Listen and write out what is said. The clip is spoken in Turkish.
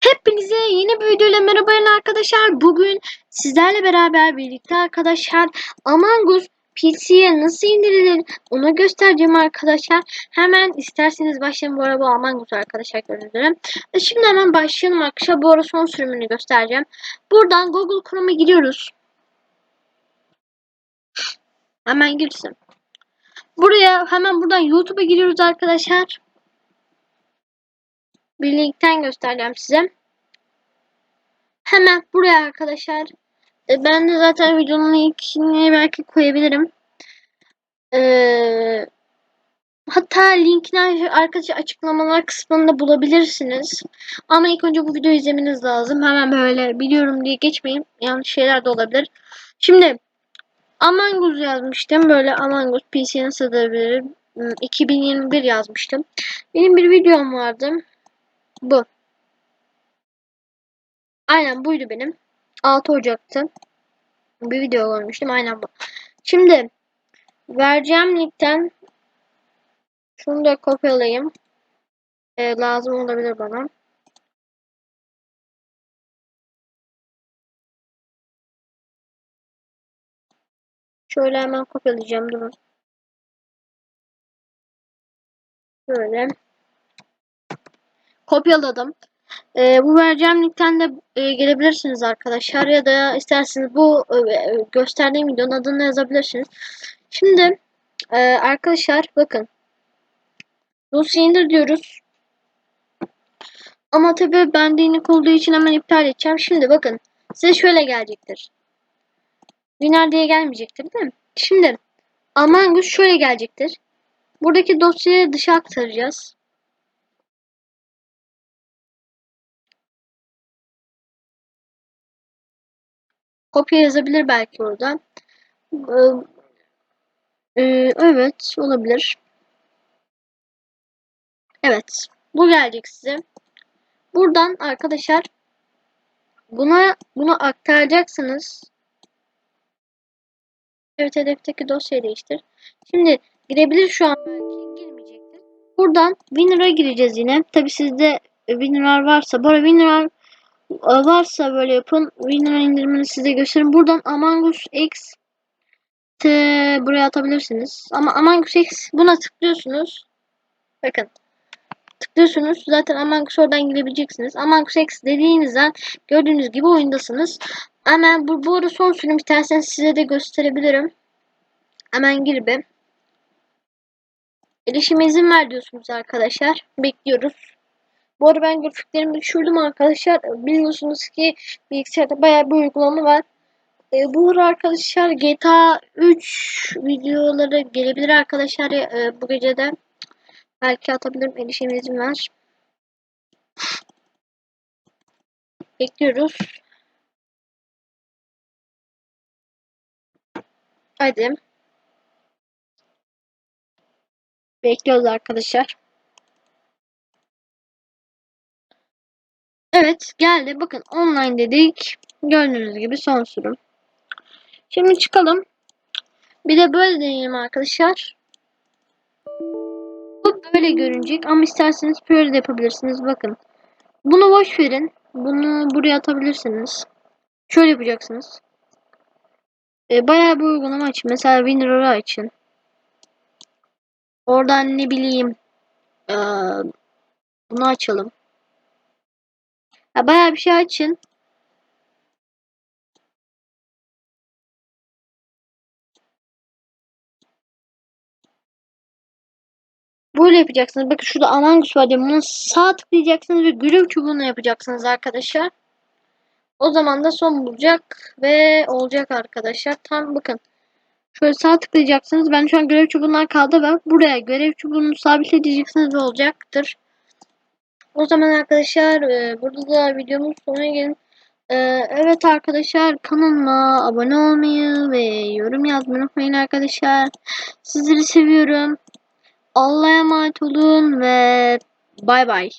Hepinize yeni bir videoyla merhaba arkadaşlar. Bugün sizlerle beraber birlikte arkadaşlar Among Us PC'ye nasıl indirilir onu göstereceğim arkadaşlar. Hemen isterseniz başlayalım bu arada Among Us arkadaşlar gördüğünüz E Şimdi hemen başlayalım arkadaşlar. Bu arada son sürümünü göstereceğim. Buradan Google Chrome'a giriyoruz. Hemen girsin. Buraya hemen buradan YouTube'a giriyoruz arkadaşlar. Bir linkten göstereceğim size. Hemen buraya arkadaşlar. E, ben de zaten videonun linkini belki koyabilirim. Ee, hatta linkini arkadaşlar açıklamalar kısmında bulabilirsiniz. Ama ilk önce bu videoyu izlemeniz lazım. Hemen böyle biliyorum diye geçmeyin. Yanlış şeyler de olabilir. Şimdi Among Us yazmıştım. Böyle Among Us PC'ye nasıl edebilirim? 2021 yazmıştım. Benim bir videom vardı. Bu. Aynen buydu benim. 6 Ocak'tı. Bir video görmüştüm. Aynen bu. Şimdi vereceğim linkten şunu da kopyalayayım. Ee, lazım olabilir bana. Şöyle hemen kopyalayacağım. Durun. Böyle. Kopyaladım. E, bu vereceğim linkten de e, gelebilirsiniz arkadaşlar ya da isterseniz bu e, e, gösterdiğim videonun adını yazabilirsiniz. Şimdi e, arkadaşlar bakın dosya indir diyoruz. Ama tabi ben değnek olduğu için hemen iptal edeceğim. Şimdi bakın size şöyle gelecektir. Winner diye gelmeyecektir değil mi? Şimdi Among Us şöyle gelecektir. Buradaki dosyayı dışa aktaracağız. Kopya yazabilir belki orada. Ee, evet olabilir. Evet. Bu gelecek size. Buradan arkadaşlar buna bunu aktaracaksınız. Evet hedefteki dosyayı değiştir. Şimdi girebilir şu an belki girmeyecektir. Buradan Winrar'a gireceğiz yine. Tabi sizde Winrar varsa. Bu arada Winrar varsa böyle yapın. Winrar indirimini size göstereyim. Buradan Among Us X buraya atabilirsiniz. Ama Among Us X buna tıklıyorsunuz. Bakın. Tıklıyorsunuz. Zaten Among Us oradan girebileceksiniz. Among Us X dediğinizden gördüğünüz gibi oyundasınız. Hemen bu, bu arada son sürüm isterseniz size de gösterebilirim. Hemen gir be. Erişim izin ver diyorsunuz arkadaşlar. Bekliyoruz. Bu arada ben grafiklerimi düşürdüm arkadaşlar. Biliyorsunuz ki bilgisayarda bayağı bir uygulama var. E, bu ara arkadaşlar GTA 3 videoları gelebilir arkadaşlar e, bu gecede. Belki atabilirim erişim izin ver. Bekliyoruz. Hadi. Bekliyoruz arkadaşlar. Evet geldi. Bakın online dedik. Gördüğünüz gibi son sürüm. Şimdi çıkalım. Bir de böyle deneyelim arkadaşlar. Bu böyle görünecek ama isterseniz böyle de yapabilirsiniz. Bakın. Bunu boş verin. Bunu buraya atabilirsiniz. Şöyle yapacaksınız. E, bayağı bir uygulama açın. Mesela WinRAR'ı açın. Oradan ne bileyim e, bunu açalım. Ya bayağı bir şey açın. Böyle yapacaksınız. Bakın şurada Among Us var diye bunu sağ tıklayacaksınız ve görev çubuğunu yapacaksınız arkadaşlar. O zaman da son bulacak ve olacak arkadaşlar. Tam bakın. Şöyle sağ tıklayacaksınız. Ben şu an görev çubuğundan kaldı ve buraya görev çubuğunu sabitleyeceksiniz ve olacaktır. O zaman arkadaşlar e, burada da videomuz sonuna gelin. E, evet arkadaşlar kanalıma abone olmayı ve yorum yazmayı unutmayın arkadaşlar. Sizleri seviyorum. Allah'a emanet olun ve bay bay.